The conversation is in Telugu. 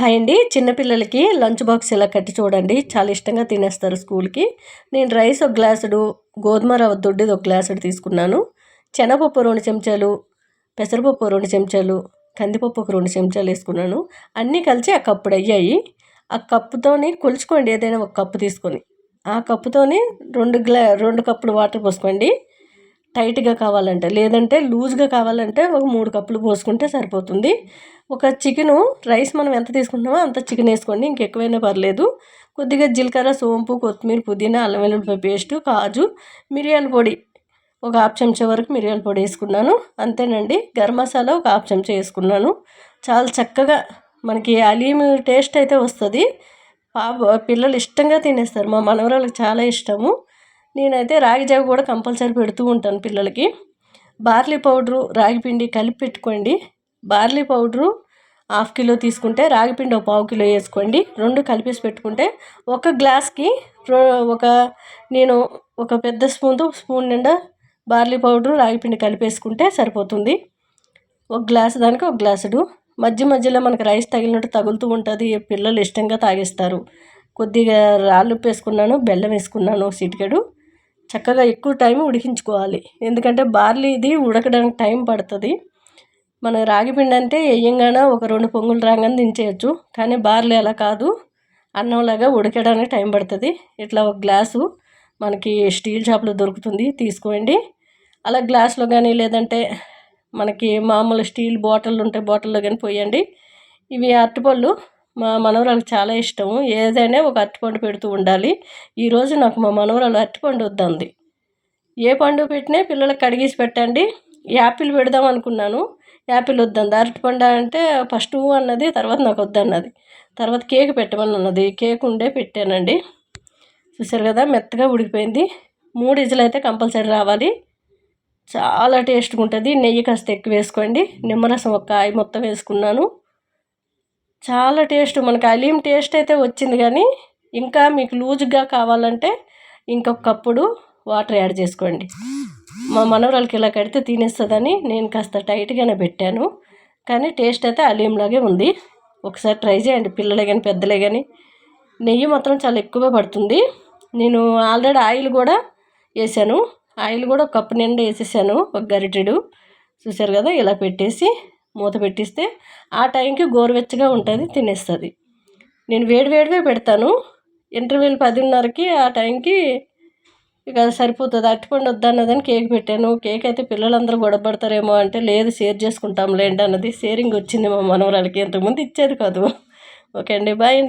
హాయ్ అండి. చిన్నపిల్లలకి లంచ్ బాక్స్ ఇలా కట్టి చూడండి. చాలా ఇష్టంగా తినేస్తారు స్కూల్కి. నేను రైస్ ఒక గ్లాసుడు గోధుమ రవ్వ దొడ్డిది ఒక గ్లాసుడు తీసుకున్నాను. శనగపప్పు రెండు చెంచాలు పెసరపప్పు రెండు చెంచాలు కందిపప్పు ఒక రెండు చెంచాలు వేసుకున్నాను. అన్నీ కలిసి ఆ కప్పుడు అయ్యాయి. ఆ కప్పుతోని కొలుచుకోండి. ఏదైనా ఒక కప్పు తీసుకొని. ఆ కప్పుతోని రెండు గ్లా రెండు కప్పులు వాటర్ పోసుకోండి. టైట్గా కావాలంటే లేదంటే లూజ్గా కావాలంటే ఒక మూడు కప్పులు పోసుకుంటే సరిపోతుంది. ఒక చికెను రైస్ మనం ఎంత తీసుకుంటున్నామో అంత చికెన్ వేసుకోండి ఇంకెక్కువైనా పర్లేదు. కొద్దిగా జీలకర్ర సోంపు కొత్తిమీర పుదీనా అల్లం వెల్లుల్లిపాయ పేస్టు కాజు మిరియాల పొడి ఒక హాఫ్ చెంచా వరకు మిరియాల పొడి వేసుకున్నాను. అంతేనండి గరం మసాలా ఒక హాఫ్ చెంచా వేసుకున్నాను. చాలా చక్కగా మనకి అలీమ్ టేస్ట్ అయితే వస్తుంది. పాప పిల్లలు ఇష్టంగా తినేస్తారు. మా మనవరాలకు చాలా ఇష్టము. నేనైతే రాగి జావ కూడా కంపల్సరీ పెడుతూ ఉంటాను పిల్లలకి. బార్లీ పౌడరు రాగి పిండి కలిపి పెట్టుకోండి. బార్లీ పౌడరు హాఫ్ కిలో తీసుకుంటే రాగి పిండి ఒక పావు కిలో వేసుకోండి. రెండు కలిపేసి పెట్టుకుంటే ఒక గ్లాస్కి ఒక నేను ఒక పెద్ద స్పూన్తో స్పూన్ నిండా బార్లీ పౌడరు రాగి పిండి కలిపేసుకుంటే సరిపోతుంది. ఒక గ్లాసు దానికి ఒక గ్లాసుడు. మధ్య మధ్యలో మనకు రైస్ తగిలినట్టు తగులుతూ ఉంటుంది. పిల్లలు ఇష్టంగా తాగేస్తారు. కొద్దిగా రాళ్ళు ఉప్పు వేసుకున్నాను బెల్లం వేసుకున్నాను సిటికెడు చక్కగా ఎక్కువ టైం ఉడికించుకోవాలి. ఎందుకంటే బార్లీ ఇది ఉడకడానికి టైం పడుతుంది. మన రాగి పిండి అంటే వేయంగానే ఒక రెండు పొంగులు రాగానే దించేయచ్చు. కానీ బార్లీ అలా కాదు. అన్నంలాగా ఉడకడానికి టైం పడుతుంది. ఇట్లా ఒక గ్లాసు మనకి స్టీల్ షాప్లో దొరుకుతుంది. తీసుకోండి. అలా గ్లాస్లో కానీ లేదంటే మనకి మామూలు స్టీల్ బాటిల్ ఉంటే బాటిల్లో కానీ పోయండి. ఇవి అరటిపళ్ళు మా మనవరాలకు చాలా ఇష్టము. ఏదైనా ఒక అరటిపండు పెడుతూ ఉండాలి. ఈరోజు నాకు మా మనవరాలు అరటిపండు వద్దంది. ఏ పండు పెట్టినా పిల్లలకు కడిగేసి పెట్టండి. యాపిల్ పెడదాం అనుకున్నాను. యాపిల్ వద్దంది. అరటిపండు అంటే ఫస్ట్ అన్నది తర్వాత నాకు వద్దన్నది. తర్వాత కేక్ పెట్టమని అన్నది కేక్ ఉండే పెట్టానండి. చూసారు కదా మెత్తగా ఉడికిపోయింది. మూడు ఇజలు అయితే కంపల్సరీ రావాలి. చాలా టేస్ట్గా ఉంటుంది. నెయ్యి కాస్త ఎక్కువ వేసుకోండి. నిమ్మరసం ఒక కాయ మొత్తం వేసుకున్నాను. చాలా టేస్ట్. మనకి అలీం టేస్ట్ అయితే వచ్చింది కానీ ఇంకా మీకు లూజ్గా కావాలంటే ఇంకొక కప్పుడు వాటర్ యాడ్ చేసుకోండి. మా మనవరాలకి ఇలా కడితే తినేస్తుందని నేను కాస్త టైట్గానే పెట్టాను. కానీ టేస్ట్ అయితే అలీంలాగే ఉంది. ఒకసారి ట్రై చేయండి. పిల్లలే కానీ పెద్దలే కానీ నెయ్యి మాత్రం చాలా ఎక్కువ పడుతుంది. నేను ఆల్రెడీ ఆయిల్ కూడా వేసాను. ఆయిల్ కూడా ఒక కప్పు నిండా వేసేసాను. ఒక గరిటెడు. చూసారు కదా? ఇలా పెట్టేసి మూత పెట్టిస్తే ఆ టైంకి గోరువెచ్చగా ఉంటుంది తినేస్తుంది. నేను వేడి వేడివే పెడతాను. ఇంటర్వ్యూలు పదిన్నరకి ఆ టైంకి ఇక సరిపోతుంది. అట్టుపండు వద్దన్నదని కేక్ పెట్టాను. కేక్ అయితే పిల్లలందరూ గొడవపడతారేమో అంటే లేదు షేర్ చేసుకుంటాంలేండి అన్నది షేరింగ్ వచ్చింది మా మనవరాలకి. ఇంతకుముందు ఇచ్చేది కాదు. ఓకే అండి బాయ్ అండి.